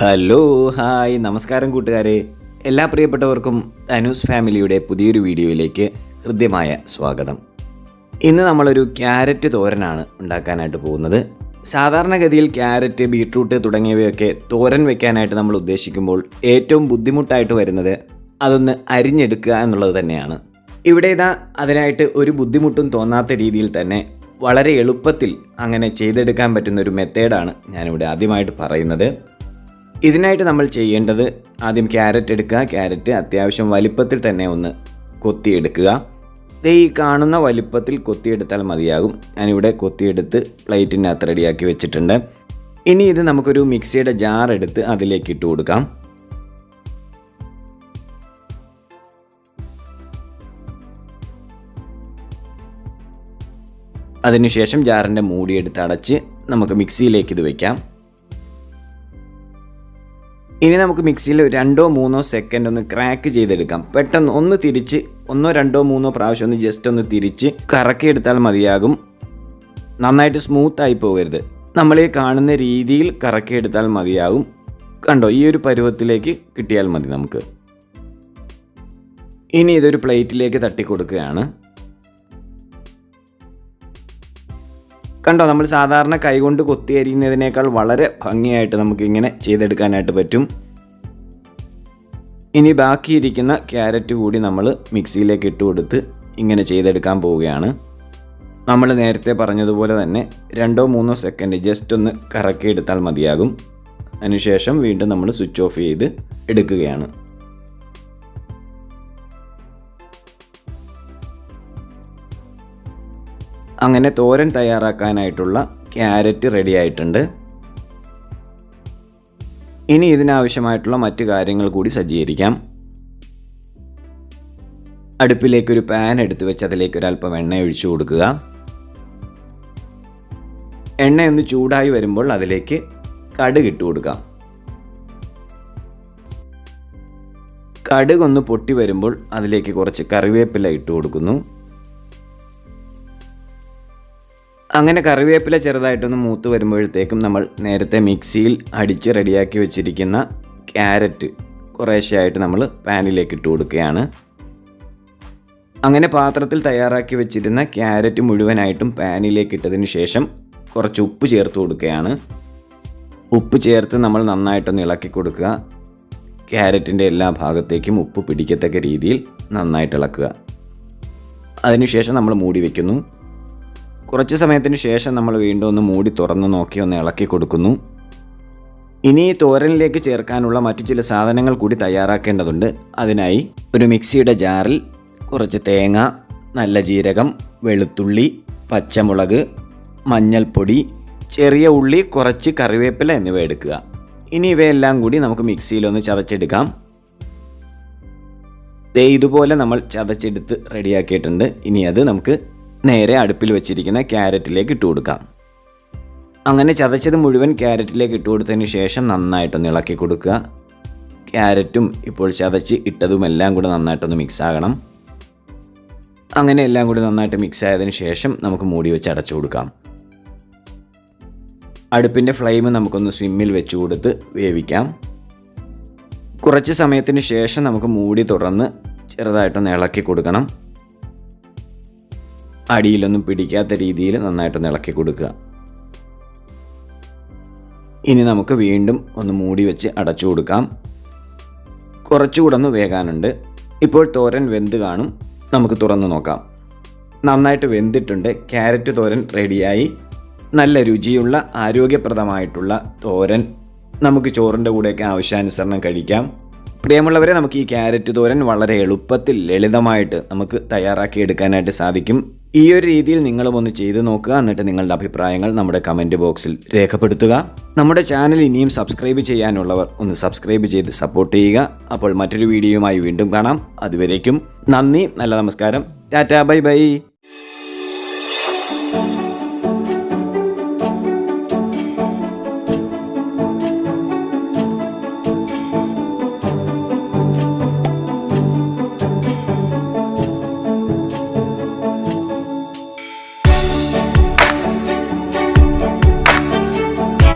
Hello hi. നമസ്കാരം കൂട്ടുകാരെ. എല്ലാ പ്രിയപ്പെട്ടവർക്കും അനൂസ് ഫാമിലിയുടെ പുതിയൊരു വീഡിയോയിലേക്ക് ഹൃദ്യമായ സ്വാഗതം. ഇന്ന് നമ്മളൊരു ക്യാരറ്റ് തോരനാണ് ഉണ്ടാക്കാനായിട്ട് പോകുന്നത്. സാധാരണഗതിയിൽ ക്യാരറ്റ് ബീട്രൂട്ട് തുടങ്ങിയവയൊക്കെ തോരൻ വെക്കാനായിട്ട് നമ്മൾ ഉദ്ദേശിക്കുമ്പോൾ ഏറ്റവും ബുദ്ധിമുട്ടായിട്ട് വരുന്നത് അതൊന്ന് അരിഞ്ഞെടുക്കുക എന്നുള്ളത് തന്നെയാണ്. ഇവിടെ ഇതാ അതിനായിട്ട് ഒരു ബുദ്ധിമുട്ടും തോന്നാത്ത രീതിയിൽ തന്നെ വളരെ എളുപ്പത്തിൽ അങ്ങനെ ചെയ്തെടുക്കാൻ പറ്റുന്ന ഒരു മെത്തേഡാണ് ഞാനിവിടെ ആദ്യമായിട്ട് പറയുന്നത്. ഇതിനായിട്ട് നമ്മൾ ചെയ്യേണ്ടത് ആദ്യം ക്യാരറ്റ് എടുക്കുക. ക്യാരറ്റ് അത്യാവശ്യം വലിപ്പത്തിൽ തന്നെ ഒന്ന് കൊത്തിയെടുക്കുക. ഈ കാണുന്ന വലിപ്പത്തിൽ കൊത്തിയെടുത്താൽ മതിയാകും. ഞാനിവിടെ കൊത്തിയെടുത്ത് പ്ലേറ്റിനകത്ത് റെഡിയാക്കി വെച്ചിട്ടുണ്ട്. ഇനി ഇത് നമുക്കൊരു മിക്സിയുടെ ജാർ എടുത്ത് അതിലേക്ക് ഇട്ട് കൊടുക്കാം. അതിനുശേഷം ജാറിന്റെ മൂടിയെടുത്ത് അടച്ച് നമുക്ക് മിക്സിയിലേക്ക് ഇത് വെക്കാം. ഇനി നമുക്ക് മിക്സിയിൽ രണ്ടോ മൂന്നോ സെക്കൻഡ് ഒന്ന് ക്രാക്ക് ചെയ്തെടുക്കാം. പെട്ടെന്ന് ഒന്ന് തിരിച്ച് ഒന്നോ രണ്ടോ മൂന്നോ പ്രാവശ്യം ഒന്ന് ജസ്റ്റ് ഒന്ന് തിരിച്ച് കറക്കിയെടുത്താൽ മതിയാകും. നന്നായിട്ട് സ്മൂത്ത് ആയി പോകരുത്. നമ്മൾ ഈ കാണുന്ന രീതിയിൽ കറക്കിയെടുത്താൽ മതിയാകും കണ്ടോ ഈ ഒരു പരുവത്തിലേക്ക് കിട്ടിയാൽ മതി നമുക്ക്. ഇനി ഇതൊരു പ്ലേറ്റിലേക്ക് തട്ടിക്കൊടുക്കുകയാണ്. കണ്ടോ നമ്മൾ സാധാരണ കൈകൊണ്ട് കൊത്തി അരിയുന്നതിനേക്കാൾ വളരെ ഭംഗിയായിട്ട് നമുക്കിങ്ങനെ ചെയ്തെടുക്കാനായിട്ട് പറ്റും. ഇനി ബാക്കിയിരിക്കുന്ന ക്യാരറ്റ് കൂടി നമ്മൾ മിക്സിയിലേക്ക് ഇട്ട് കൊടുത്ത് ഇങ്ങനെ ചെയ്തെടുക്കാൻ പോവുകയാണ്. നമ്മൾ നേരത്തെ പറഞ്ഞതുപോലെ തന്നെ രണ്ടോ മൂന്നോ സെക്കൻഡ് ജസ്റ്റ് ഒന്ന് കറക്കി എടുത്താൽ മതിയാകും. അതിനുശേഷം വീണ്ടും നമ്മൾ സ്വിച്ച് ഓഫ് ചെയ്ത് എടുക്കുകയാണ്. അങ്ങനെ തോരൻ തയ്യാറാക്കാനായിട്ടുള്ള ക്യാരറ്റ് റെഡി ആയിട്ടുണ്ട്. ഇനി ഇതിനാവശ്യമായിട്ടുള്ള മറ്റു കാര്യങ്ങൾ കൂടി സജ്ജീകരിക്കാം. അടുപ്പിലേക്കൊരു പാൻ എടുത്തു വെച്ച് അതിലേക്ക് ഒരല്പം എണ്ണ ഒഴിച്ചു കൊടുക്കുക. എണ്ണ ഒന്ന് ചൂടായി വരുമ്പോൾ അതിലേക്ക് കടുക് ഇട്ട് കൊടുക്കാം. കടുക് ഒന്ന് പൊട്ടി വരുമ്പോൾ അതിലേക്ക് കുറച്ച് കറിവേപ്പില ഇട്ട് കൊടുക്കുന്നു. അങ്ങനെ കറിവേപ്പില ചെറുതായിട്ടൊന്ന് മൂത്ത് വരുമ്പോഴത്തേക്കും നമ്മൾ നേരത്തെ മിക്സിയിൽ അടിച്ച് റെഡിയാക്കി വെച്ചിരിക്കുന്ന ക്യാരറ്റ് കുറേശ്ശെയായിട്ട് നമ്മൾ പാനിലേക്ക് ഇട്ട് കൊടുക്കുകയാണ്. അങ്ങനെ പാത്രത്തിൽ തയ്യാറാക്കി വെച്ചിരുന്ന ക്യാരറ്റ് മുഴുവനായിട്ടും പാനിലേക്ക് ഇട്ടതിന് ശേഷം കുറച്ച് ഉപ്പ് ചേർത്ത് കൊടുക്കുകയാണ്. ഉപ്പ് ചേർത്ത് നമ്മൾ നന്നായിട്ടൊന്ന് ഇളക്കി കൊടുക്കുക. ക്യാരറ്റിന്റെ എല്ലാ ഭാഗത്തേക്കും ഉപ്പ് പിടിക്കത്തക്ക രീതിയിൽ നന്നായിട്ട് ഇളക്കുക. അതിനുശേഷം നമ്മൾ മൂടി വയ്ക്കുന്നു കുറച്ച് സമയത്തിന് ശേഷം നമ്മൾ വീണ്ടും ഒന്ന് മൂടി തുറന്ന് നോക്കി ഒന്ന് ഇളക്കി കൊടുക്കുന്നു. ഇനി തോരനിലേക്ക് ചേർക്കാനുള്ള മറ്റു ചില സാധനങ്ങൾ കൂടി തയ്യാറാക്കേണ്ടതുണ്ട്. അതിനായി ഒരു മിക്സിയുടെ ജാറിൽ കുറച്ച് തേങ്ങ നല്ല ജീരകം വെളുത്തുള്ളി പച്ചമുളക് മഞ്ഞൾപ്പൊടി ചെറിയ ഉള്ളി കുറച്ച് കറിവേപ്പില എന്നിവ എടുക്കുക. ഇനി ഇവയെല്ലാം കൂടി നമുക്ക് മിക്സിയിലൊന്ന് ചതച്ചെടുക്കാം. ദേ ഇതുപോലെ നമ്മൾ ചതച്ചെടുത്ത് റെഡിയാക്കിയിട്ടുണ്ട്. ഇനി അത് നമുക്ക് നേരെ അടുപ്പിൽ വെച്ചിരിക്കുന്ന ക്യാരറ്റിലേക്ക് ഇട്ട് കൊടുക്കാം. അങ്ങനെ ചതച്ചത് മുഴുവൻ ക്യാരറ്റിലേക്ക് ഇട്ട് കൊടുത്തതിന് ശേഷം നന്നായിട്ടൊന്ന് ഇളക്കി കൊടുക്കുക. ക്യാരറ്റും ഇപ്പോൾ ചതച്ച് ഇട്ടതും എല്ലാം കൂടെ നന്നായിട്ടൊന്ന് മിക്സ് ആകണം. അങ്ങനെ എല്ലാം കൂടി നന്നായിട്ട് മിക്സ് ആയതിനു ശേഷം നമുക്ക് മൂടി വെച്ച് അടച്ചു കൊടുക്കാം. അടുപ്പിന്റെ ഫ്ലെയിം നമുക്കൊന്ന് സ്വിമ്മിൽ വെച്ച് കൊടുത്ത് വേവിക്കാം. കുറച്ച് സമയത്തിന് ശേഷം നമുക്ക് മൂടി തുറന്ന് ചെറുതായിട്ടൊന്ന് ഇളക്കി കൊടുക്കണം. അടിയിലൊന്നും പിടിക്കാത്ത രീതിയിൽ നന്നായിട്ടൊന്ന് ഇളക്കി കൊടുക്കുക. ഇനി നമുക്ക് വീണ്ടും ഒന്ന് മൂടി വെച്ച് അടച്ചു കൊടുക്കാം. കുറച്ചുകൂടെ ഒന്ന് വേകാനുണ്ട്. ഇപ്പോൾ തോരൻ വെന്ത് കാണും. നമുക്ക് തുറന്ന് നോക്കാം. നന്നായിട്ട് വെന്തിട്ടുണ്ട്. ക്യാരറ്റ് തോരൻ റെഡിയായി. നല്ല രുചിയുള്ള ആരോഗ്യപ്രദമായിട്ടുള്ള തോരൻ. നമുക്ക് ചോറിന്റെ കൂടെയൊക്കെ ആവശ്യാനുസരണം കഴിക്കാം. പ്രിയമുള്ളവരെ നമുക്ക് ഈ ക്യാരറ്റ് തോരൻ വളരെ എളുപ്പത്തിൽ ലളിതമായിട്ട് നമുക്ക് തയ്യാറാക്കി എടുക്കാനായിട്ട് സാധിക്കും. ഈ ഒരു രീതിയിൽ നിങ്ങളും ഒന്ന് ചെയ്ത് നോക്കുക. എന്നിട്ട് നിങ്ങളുടെ അഭിപ്രായങ്ങൾ നമ്മുടെ കമന്റ് ബോക്സിൽ രേഖപ്പെടുത്തുക. നമ്മുടെ ചാനൽ ഇനിയും സബ്സ്ക്രൈബ് ചെയ്യാനുള്ളവർ ഒന്ന് സബ്സ്ക്രൈബ് ചെയ്ത് സപ്പോർട്ട് ചെയ്യുക. അപ്പോൾ മറ്റൊരു വീഡിയോയുമായി വീണ്ടും കാണാം. അതുവരേക്കും നന്ദി നല്ല നമസ്കാരം. Tata bye bye.